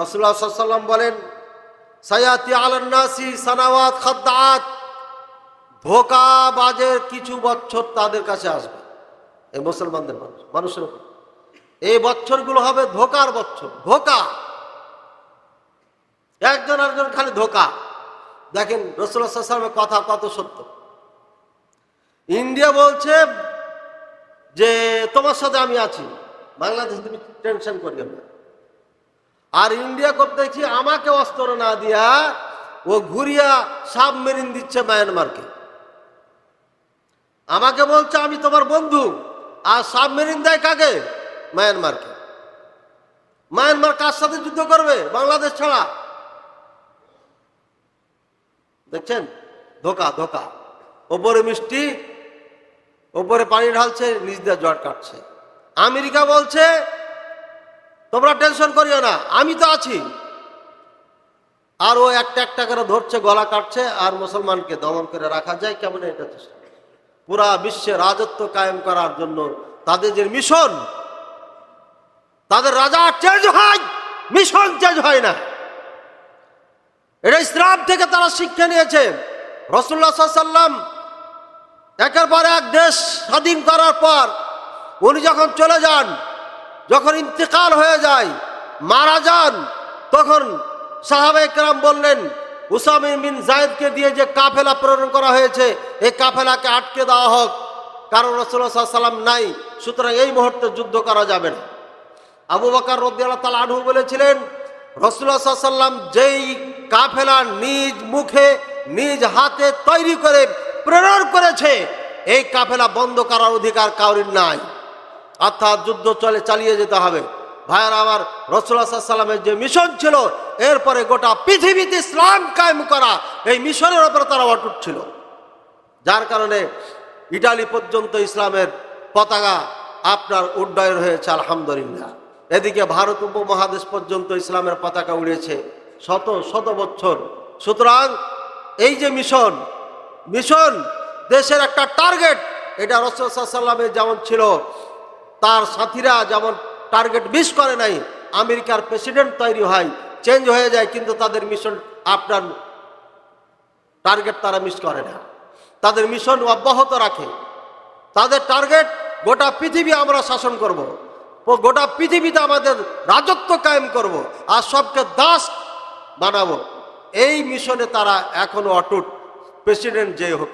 রসুল্লাহ বলেন, সায়াতি আলান্নাসি সানাওয়াত খাদ্দাত। ধোকাবাজের কিছু বছর তাদের কাছে আসবে, এই মুসলমানদের মানুষ মানুষের উপর। এই বছরগুলো হবে ধোকার বছর ধোকা। একজন আরেকজন খালি ধোকা। দেখেন রসুল্লাহামের কথা কত সত্য। ইন্ডিয়া বলছে যে, তোমার সাথে আমি আছি। বাংলাদেশ তুমি টেনশন করিও না। আর ইন্ডিয়া করতে দেখছি আমাকে অস্ত্র না দিয়া ও ঘুরিয়া সাবমেরিন দিচ্ছে মায়ানমারকে। আমাকে বলছে, আমি তোমার বন্ধু, আর সাবমেরিন দেয় কাকে? মায়ানমারকে। মায়ানমার কার সাথে যুদ্ধ করবে? বাংলাদেশ ছাড়া। দেখছেন? ধোকা ধোকা। ওপরে মিষ্টি, ওপরে পানি ঢালছে, নিচ দিয়ে জট কাটছে। আমেরিকা বলছে তোমরা টেনশন করিও না, আমি তো আছি। আর ও একটা একটা করে ধরছে, গলা কাটছে, আর মুসলমানকে দমন করে রাখা যায়, কেমন এটা চেষ্টা পুরা বিশ্বে রাজত্ব কায়েম করার জন্য তাদের যে মিশন, তাদের রাজা চেঞ্জ হয়, মিশন চেঞ্জ হয় না। এটা ইসলাম থেকে তারা শিক্ষা নিয়েছে। রসুল্লাহ সাল্লাম একের পর এক দেশ স্বাধীন করার পর উনি যখন চলে যান যখন ইন্তেকাল হয়ে যায়, মারা যান, তখন সাহাবে একরাম বললেন উসামিন বিন জায়দকে দিয়ে যে কাফেলা প্রেরণ করা হয়েছে, এই কাফেলাকে আটকে দেওয়া হোক। কারণ রসুল্লাহ সাল্লাম নাই, সুতরাং এই মুহূর্তে যুদ্ধ করা যাবে না। আবু বাকার রদিয়াল্লাহ তালা আনহু বলেছিলেন রসুল্লাহ সাল্লাম যেই কাফেলা নিজ মুখে, নিজ হাতে তৈরি করে প্রেরণ করেছে, এই কাফেলা বন্ধ করার অধিকার কাউরির নাই। অর্থাৎ যুদ্ধ চলে, চালিয়ে যেতে হবে। ভাইয়ার, আমার রসুল্লাহ সাল্লামের যে মিশন ছিল, এরপরে গোটা পৃথিবীতে ইসলাম কায়েম করা, এই মিশনের ওপরে তারা অটুট ছিল। যার কারণে ইটালি পর্যন্ত ইসলামের পতাকা আপনার উড্ডয়ন হয়েছে, আলহামদুলিল্লাহ। এদিকে ভারত উপমহাদেশ পর্যন্ত ইসলামের পতাকা উড়েছে, শত শত বছর। সুতরাং এই যে মিশন মিশন দেশের একটা টার্গেট, এটা রসুল্লাহামের যেমন ছিল তার সাথীরা যেমন টার্গেট মিস করে নাই, আমেরিকার প্রেসিডেন্ট তৈরি হয়, চেঞ্জ হয়ে যায়, কিন্তু তাদের মিশন আপনার টার্গেট তারা মিস করে না তাদের মিশন অব্যাহত রাখে তাদের টার্গেট গোটা পৃথিবী আমরা শাসন করব। গোটা পৃথিবীতে আমাদের রাজত্ব কায়েম করব। আর সবকে দাস বানাবো এই মিশনে তারা এখনও অটুট প্রেসিডেন্ট যে হোক